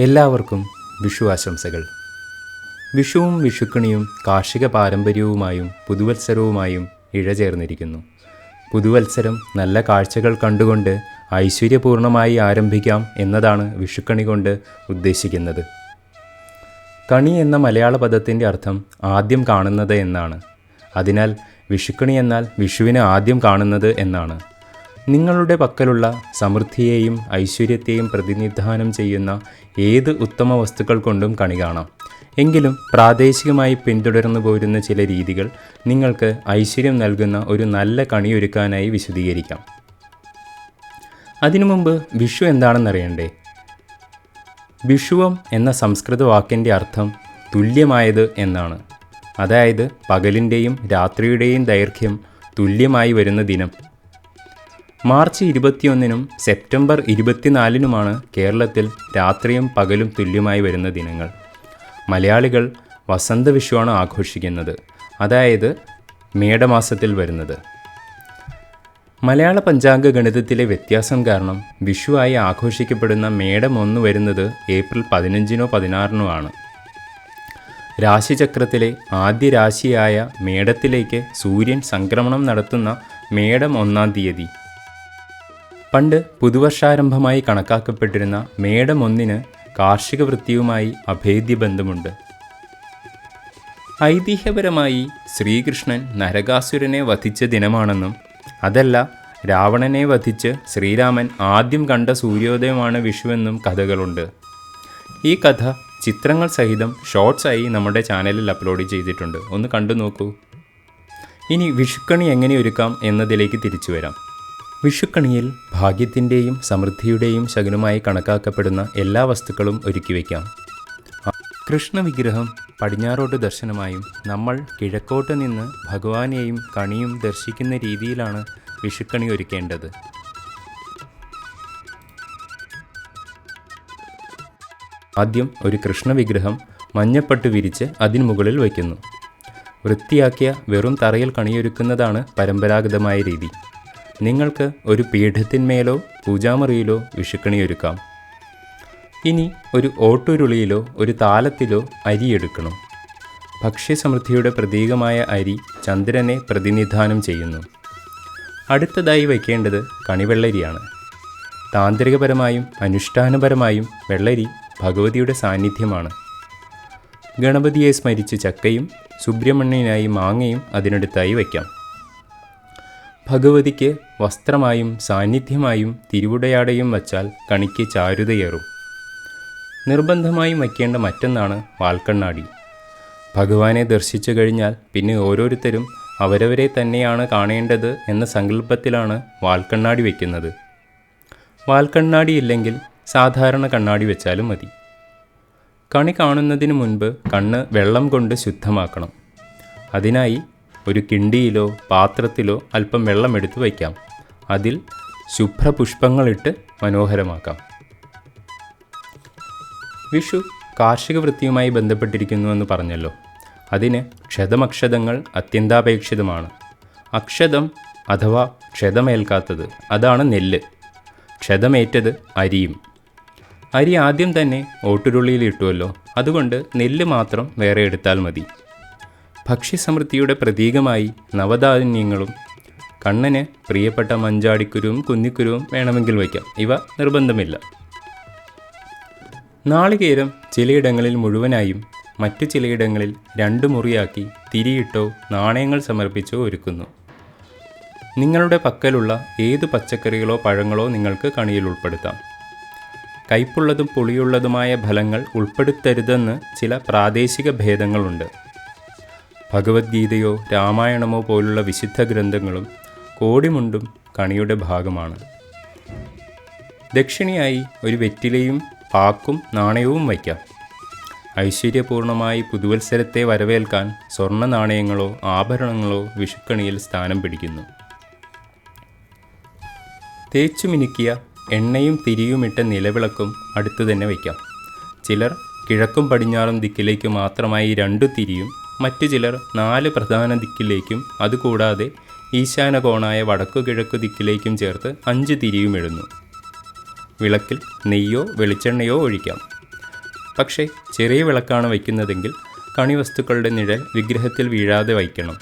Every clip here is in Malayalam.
എല്ലാവർക്കും വിഷു ആശംസകൾ വിഷുവും വിഷുക്കണിയും കാർഷിക പാരമ്പര്യവുമായും പുതുവത്സരവുമായും ഇഴചേർന്നിരിക്കുന്നു. പുതുവത്സരം നല്ല കാഴ്ചകൾ കണ്ടുകൊണ്ട് ഐശ്വര്യപൂർണമായി ആരംഭിക്കാം എന്നതാണ് വിഷുക്കണി കൊണ്ട് ഉദ്ദേശിക്കുന്നത്. കണി എന്ന മലയാള പദത്തിന്റെ അർത്ഥം ആദ്യം കാണുന്നത് എന്നാണ്. അതിനാൽ വിഷുക്കണി എന്നാൽ വിഷുവിനെ ആദ്യം കാണുന്നത് എന്നാണ്. നിങ്ങളുടെ പക്കലുള്ള സമൃദ്ധിയെയും ഐശ്വര്യത്തെയും പ്രതിനിധാനം ചെയ്യുന്ന ഏത് ഉത്തമ വസ്തുക്കൾ കൊണ്ടും കണി കാണാം. എങ്കിലും പ്രാദേശികമായി പിന്തുടർന്നു പോരുന്ന ചില രീതികൾ നിങ്ങൾക്ക് ഐശ്വര്യം നൽകുന്ന ഒരു നല്ല കണിയൊരുക്കാനായി വിശദീകരിക്കാം. അതിനു മുമ്പ് വിഷു എന്താണെന്നറിയണ്ടേ? വിഷുവം എന്ന സംസ്കൃത വാക്കിന്റെ അർത്ഥം തുല്യമായത് എന്നാണ്. അതായത് പകലിന്റെയും രാത്രിയുടെയും ദൈർഘ്യം തുല്യമായി വരുന്ന ദിനം. മാർച്ച് ഇരുപത്തിയൊന്നിനും സെപ്റ്റംബർ ഇരുപത്തിനാലിനുമാണ് കേരളത്തിൽ രാത്രിയും പകലും തുല്യമായി വരുന്ന ദിനങ്ങൾ. മലയാളികൾ വസന്ത വിഷുവാണ് ആഘോഷിക്കുന്നത് അതായത് മേടമാസത്തിൽ വരുന്നത്. മലയാള പഞ്ചാംഗ ഗണിതത്തിലെ വ്യത്യാസം കാരണം വിഷുവായി ആഘോഷിക്കപ്പെടുന്ന മേടം ഒന്ന് വരുന്നത് ഏപ്രിൽ പതിനഞ്ചിനോ പതിനാറിനോ ആണ്. രാശിചക്രത്തിലെ ആദ്യ രാശിയായ മേടത്തിലേക്ക് സൂര്യൻ സംക്രമണം നടത്തുന്ന മേടം ഒന്നാം തീയതി. പണ്ട് പുതുവർഷാരംഭമായി കണക്കാക്കപ്പെട്ടിരുന്ന മേടം ഒന്നിന് കാർഷിക വൃത്തിയുമായി അഭേദ്യ ബന്ധമുണ്ട് ഐതിഹ്യപരമായി ശ്രീകൃഷ്ണൻ നരകാസുരനെ വധിച്ച ദിനമാണെന്നും അതല്ല രാവണനെ വധിച്ച് ശ്രീരാമൻ ആദ്യം കണ്ട സൂര്യോദയമാണ് വിഷുവെന്നും കഥകളുണ്ട്. ഈ കഥ ചിത്രങ്ങൾ സഹിതം ഷോർട്സായി നമ്മുടെ ചാനലിൽ അപ്ലോഡ് ചെയ്തിട്ടുണ്ട്. ഒന്ന് കണ്ടു നോക്കൂ ഇനി വിഷുക്കണി എങ്ങനെ ഒരുക്കാം എന്നതിലേക്ക് തിരിച്ചു വരാം വിഷുക്കണിയിൽ ഭാഗ്യത്തിന്റെയും സമൃദ്ധിയുടെയും ശകുനമായി കണക്കാക്കപ്പെടുന്ന എല്ലാ വസ്തുക്കളും ഒരുക്കി വയ്ക്കാം കൃഷ്ണവിഗ്രഹം പടിഞ്ഞാറോട്ട് ദർശനമായും നമ്മൾ കിഴക്കോട്ട് നിന്ന് ഭഗവാനെയും കണിയും ദർശിക്കുന്ന രീതിയിലാണ് വിഷുക്കണി ഒരുക്കേണ്ടത്. ആദ്യം ഒരു കൃഷ്ണവിഗ്രഹം മഞ്ഞപ്പട്ട് വിരിച്ച് അതിന് മുകളിൽ വയ്ക്കുന്നു. വൃത്തിയാക്കിയ വെറും തറയിൽ കണിയൊരുക്കുന്നതാണ് പരമ്പരാഗതമായ രീതി. നിങ്ങൾക്ക് ഒരു പീഠത്തിന്മേലോ പൂജാമുറിയിലോ വിഷുക്കണി ഒരുക്കാം ഇനി ഒരു ഓട്ടുരുളിയിലോ ഒരു താലത്തിലോ അരി എടുക്കണം. ഭക്ഷ്യസമൃദ്ധിയുടെ പ്രതീകമായ അരി ചന്ദ്രനെ പ്രതിനിധാനം ചെയ്യുന്നു. അടുത്തതായി വയ്ക്കേണ്ടത് കണിവെള്ളരിയാണ്. താന്ത്രികപരമായും അനുഷ്ഠാനപരമായും വെള്ളരി ഭഗവതിയുടെ സാന്നിധ്യമാണ്. ഗണപതിയെ സ്മരിച്ച് ചക്കയും സുബ്രഹ്മണ്യനായി മാങ്ങയും അതിനടുത്തായി വയ്ക്കാം. ഭഗവതിക്ക് വസ്ത്രമായും സാന്നിധ്യമായും തിരുവുടയാടയും വച്ചാൽ കണിക്ക് ചാരുതയേറും. നിർബന്ധമായും വയ്ക്കേണ്ട മറ്റൊന്നാണ് വാൽക്കണ്ണാടി. ഭഗവാനെ ദർശിച്ചു കഴിഞ്ഞാൽ പിന്നെ ഓരോരുത്തരും അവരവരെ തന്നെയാണ് കാണേണ്ടത് എന്ന സങ്കല്പത്തിലാണ് വാൽക്കണ്ണാടി വയ്ക്കുന്നത്. വാൽക്കണ്ണാടി ഇല്ലെങ്കിൽ സാധാരണ കണ്ണാടി വെച്ചാലും മതി. കണി കാണുന്നതിന് മുൻപ് കണ്ണ് വെള്ളം കൊണ്ട് ശുദ്ധമാക്കണം. അതിനായി ഒരു കിണ്ടിയിലോ പാത്രത്തിലോ അല്പം വെള്ളം എടുത്ത് വയ്ക്കാം. അതിൽ ശുഭ്രപുഷ്പങ്ങളിട്ട് മനോഹരമാക്കാം. വിഷു കാർഷിക വൃത്തിയുമായി ബന്ധപ്പെട്ടിരിക്കുന്നുവെന്ന് പറഞ്ഞല്ലോ. അതിന് ക്ഷതമക്ഷതങ്ങൾ അത്യന്താപേക്ഷിതമാണ്. അക്ഷതം അഥവാ ക്ഷതമേൽക്കാത്തത് അതാണ് നെല്ല്. ക്ഷതമേറ്റത് അരിയും. അരി ആദ്യം തന്നെ ഓട്ടുരുള്ളിയിൽ ഇട്ടുവല്ലോ. അതുകൊണ്ട് നെല്ല് മാത്രം വേറെ എടുത്താൽ മതി. ഭക്ഷ്യസമൃദ്ധിയുടെ പ്രതീകമായി നവധാന്യങ്ങളും കണ്ണന് പ്രിയപ്പെട്ട മഞ്ചാടിക്കുരുവും കുന്നിക്കുരുവും വേണമെങ്കിൽ വയ്ക്കാം. ഇവ നിർബന്ധമില്ല. നാളികേരം ചിലയിടങ്ങളിൽ മുഴുവനായും മറ്റു ചിലയിടങ്ങളിൽ രണ്ട് മുറിയാക്കി തിരിയിട്ടോ നാണയങ്ങൾ സമർപ്പിച്ചോ ഒരുക്കുന്നു. നിങ്ങളുടെ പക്കലുള്ള ഏത് പച്ചക്കറികളോ പഴങ്ങളോ നിങ്ങൾക്ക് കണിയിൽ ഉൾപ്പെടുത്താം. കയ്പുള്ളതും പുളിയുള്ളതുമായ ഫലങ്ങൾ ഉൾപ്പെടുത്തരുതെന്ന് ചില പ്രാദേശിക ഭേദങ്ങളുണ്ട്. ഭഗവത്ഗീതയോ രാമായണമോ പോലുള്ള വിശുദ്ധ ഗ്രന്ഥങ്ങളും കോടിമുണ്ടും കണിയുടെ ഭാഗമാണ്. ദക്ഷിണയായി ഒരു വെറ്റിലയും പാക്കും നാണയവും വയ്ക്കാം. ഐശ്വര്യപൂർണമായി പുതുവത്സരത്തെ വരവേൽക്കാൻ സ്വർണ നാണയങ്ങളോ ആഭരണങ്ങളോ വിഷുക്കണിയിൽ സ്ഥാനം പിടിക്കുന്നു. തേച്ചു മിനുക്കിയ എണ്ണയും തിരിയുമിട്ട നിലവിളക്കും അടുത്തു തന്നെ വയ്ക്കാം. ചിലർ കിഴക്കും പടിഞ്ഞാറും ദിക്കിലേക്ക് മാത്രമായി രണ്ടു തിരിയും മറ്റു ചിലർ നാല് പ്രധാന ദിക്കിലേക്കും അതുകൂടാതെ ഈശാനകോണായ വടക്കു കിഴക്ക് ദിക്കിലേക്കും ചേർത്ത് അഞ്ച് തിരിയും ഇടുന്നു. വിളക്കിൽ നെയ്യോ വെളിച്ചെണ്ണയോ ഒഴിക്കാം. പക്ഷേ ചെറിയ വിളക്കാണ് വയ്ക്കുന്നതെങ്കിൽ കണിവസ്തുക്കളുടെ നിഴൽ വിഗ്രഹത്തിൽ വീഴാതെ വയ്ക്കണം.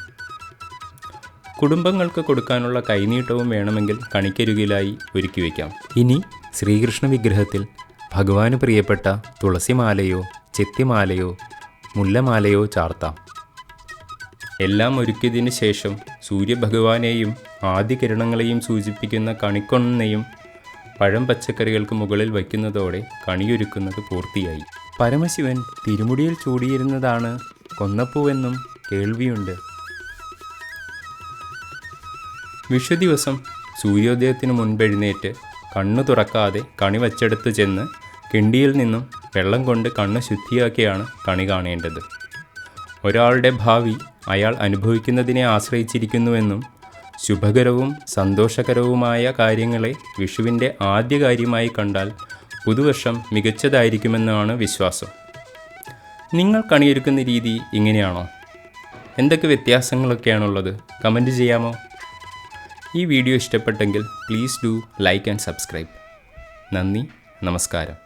കുടുംബങ്ങൾക്ക് കൊടുക്കാനുള്ള കൈനീട്ടവും വേണമെങ്കിൽ കണിക്കരികിലായി ഒരുക്കി വയ്ക്കാം. ഇനി ശ്രീകൃഷ്ണ വിഗ്രഹത്തിൽ ഭഗവാന് പ്രിയപ്പെട്ട തുളസിമാലയോ ചെത്തിമാലയോ മുല്ലമാലയോ ചാർത്താം. എല്ലാം ഒരുക്കിയതിനു ശേഷം സൂര്യഭഗവാനെയും ആദ്യ കിരണങ്ങളെയും സൂചിപ്പിക്കുന്ന കണിക്കൊണ്ണയും പഴം പച്ചക്കറികൾക്ക് മുകളിൽ വയ്ക്കുന്നതോടെ കണിയൊരുക്കുന്നത് പൂർത്തിയായി. പരമശിവൻ തിരുമുടിയിൽ ചൂടിയിരുന്നതാണ് കൊന്നപ്പൂവെന്നും കേൾവിയുണ്ട്. വിഷു ദിവസം സൂര്യോദയത്തിനു മുൻപെഴുന്നേറ്റ് കണ്ണു തുറക്കാതെ കണി വച്ചെടുത്ത് ചെന്ന് കിണ്ടിയിൽ നിന്നും വെള്ളം കൊണ്ട് കണ്ണ് ശുദ്ധിയാക്കിയാണ് കണി കാണേണ്ടത്. ഒരാളുടെ ഭാവി അയാൾ അനുഭവിക്കുന്നതിനെ ആശ്രയിച്ചിരിക്കുന്നുവെന്നും ശുഭകരവും സന്തോഷകരവുമായ കാര്യങ്ങളെ വിഷുവിന്റെ ആദ്യ കാര്യമായി കണ്ടാൽ പുതുവർഷം മികച്ചതായിരിക്കുമെന്നാണ് വിശ്വാസം. നിങ്ങൾ കണിയൊരുക്കുന്ന രീതി ഇങ്ങനെയാണോ? എന്തൊക്കെ വ്യത്യാസങ്ങളൊക്കെയാണുള്ളത്? കമന്റ് ചെയ്യാമോ? ഈ വീഡിയോ ഇഷ്ടപ്പെട്ടെങ്കിൽ please do like and subscribe. നന്ദി നമസ്കാരം.